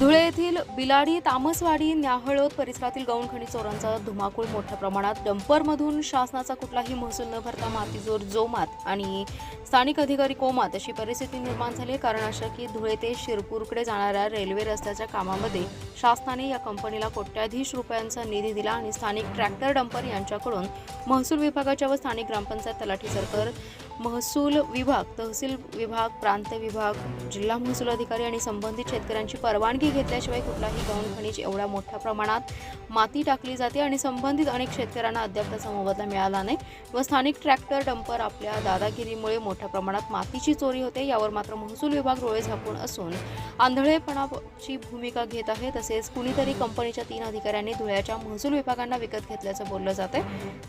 धुळे येथील बिलाडी तामसवाडी न्याहळोद परिसरातील गौण खणी चोरांचा धुमाकूळ मोठ्या प्रमाणात. डंपरमधून शासनाचा कुठलाही महसूल न भरता मातीजोर जोमात आणि स्थानिक अधिकारी कोमात अशी परिस्थिती निर्माण झाली कारण अशा की धुळे ते शिरपूरकडे जाणाऱ्या रेल्वे रस्त्याच्या कामामध्ये शासनाने या कंपनीला कोट्याधीश रुपयांचा निधी दिला आणि स्थानिक ट्रॅक्टर डंपर यांच्याकडून महसूल विभागाच्या व स्थानिक ग्रामपंचायत तलाठी सरकार महसूल विभाग तहसील विभाग प्रांत विभाग जिल्हा महसूल अधिकारी आणि संबंधित शेतकऱ्यांची परवानगी घेतल्याशिवाय कुठलाही गौण खनिज एवढ्या मोठ्या प्रमाणात माती टाकली जाते आणि संबंधित अनेक शेतकऱ्यांना अद्याप त्याचा मोबदला मिळाला नाही. व स्थानिक ट्रॅक्टर डंपर आपल्या दादागिरीमुळे मोठ्या प्रमाणात मातीची चोरी होते यावर मात्र महसूल विभाग डोळे झाकून असून आंधळेपणाची भूमिका घेत आहे. तसेच कुणीतरी कंपनीच्या तीन अधिकाऱ्यांनी धुळ्याच्या महसूल विभागांना विकत घेतल्याचं बोललं जाते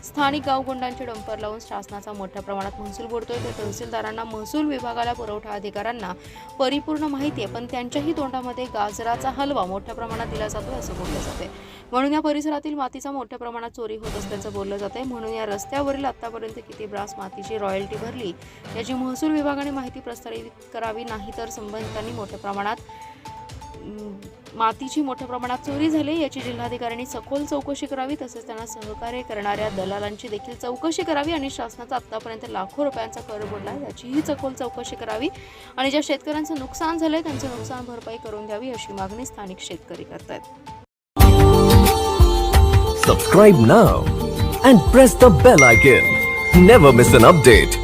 स्थानिक गावगुंडांचे डंपर लावून शासनाचा मोठ्या प्रमाणात महसूल बुडतोय तर तहसीलदारांना महसूल विभागाला पुरवठा अधिकाऱ्यांना परिपूर्ण माहिती आहे. पण त्यांच्याही तोंडामध्ये गाजराचा हलवा मोठ्या प्रमाणात दिला जातो असं बोललं जाते म्हणून या परिसरातील मातीचा मोठ्या प्रमाणात चोरी होत असल्याचं बोललं जाते म्हणून या रस्त्यावरील आतापर्यंत किती ब्रास मातीची रॉयल्टी भरली याची महसूल विभागाने माहिती प्रसारित करावी नाही तर संबंधितांनी मोठ्या प्रमाणात मातीची मोठ्या प्रमाणात चोरी झाली. याची जिल्हाधिकाऱ्यांनी सखोल चौकशी करावी तसेच त्यांना सहकार्य करणाऱ्या दलालांची देखील चौकशी करावी आणि शासनाचा आतापर्यंत लाखो रुपयांचा कर बुडला याचीही सखोल चौकशी करावी आणि ज्या शेतकऱ्यांचं नुकसान झालंय त्यांचं नुकसान भरपाई करून द्यावी अशी मागणी स्थानिक शेतकरी करतायत. Subscribe now and press the bell icon never miss an update